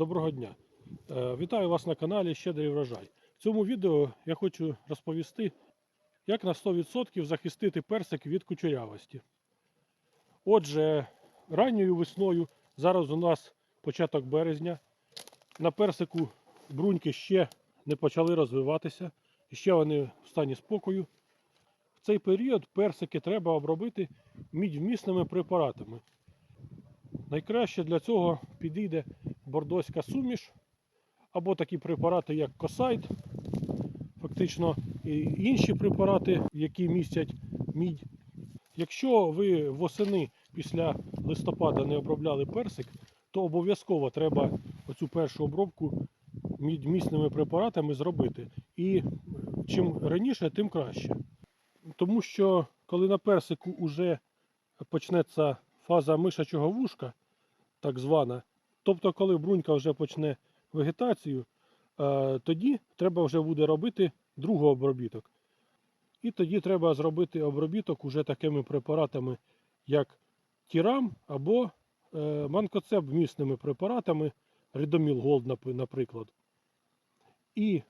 Доброго дня! Е, Вітаю вас на каналі Щедрий врожай. В цьому відео я хочу розповісти, як на 100% захистити персик від кучерявості. Отже, ранньою весною, зараз у нас початок березня, на персику бруньки ще не почали розвиватися, ще вони в стані спокою. В цей період персики треба обробити мідьмісними препаратами. Найкраще для цього підійде бордоська суміш або такі препарати, як Косайд, фактично і інші препарати, які містять мідь. Якщо ви восени після листопада не обробляли персик, то обов'язково треба оцю першу обробку мідьмісними препаратами зробити. І чим раніше, тим краще. Тому що коли на персику вже почнеться фаза мишачого вушка, так звана, тобто коли брунька вже почне вегетацію, е, тоді треба вже буде робити другий обробіток. І тоді треба зробити обробіток уже такими препаратами, як тірам або е, манкоцеп місними препаратами, Рідоміл Голд, наприклад. І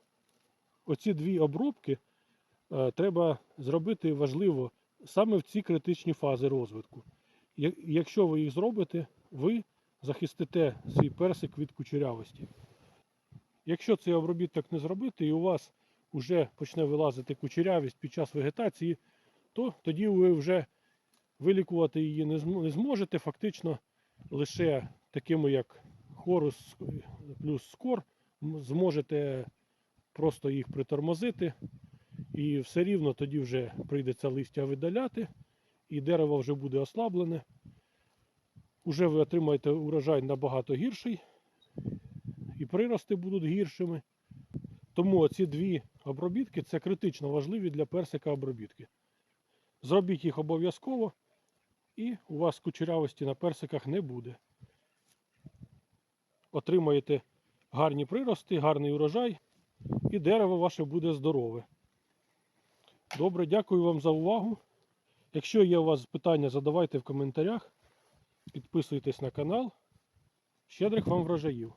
оці дві обробки е, треба зробити важливо саме в ці критичні фази розвитку. Якщо ви їх зробите, ви захистите свій персик від кучерявості. Якщо цей обробіток не зробити і у вас вже почне вилазити кучерявість під час вегетації, то тоді ви вже вилікувати її не зможете. Фактично лише такими, як хорус плюс скор, зможете просто їх притормозити, і все рівно тоді вже прийдеться листя видаляти, і дерево вже буде ослаблене. Уже ви отримаєте урожай набагато гірший, і прирости будуть гіршими. Тому ці дві обробітки це критично важливі для персика обробітки. Зробіть їх обов'язково, і у вас кучерявості на персиках не буде. Отримаєте гарні прирости, гарний урожай, і дерево ваше буде здорове. Добре, дякую вам за увагу. Якщо є у вас питання, задавайте в коментарях. Підписуйтесь на канал. Щедрих вам врожаїв!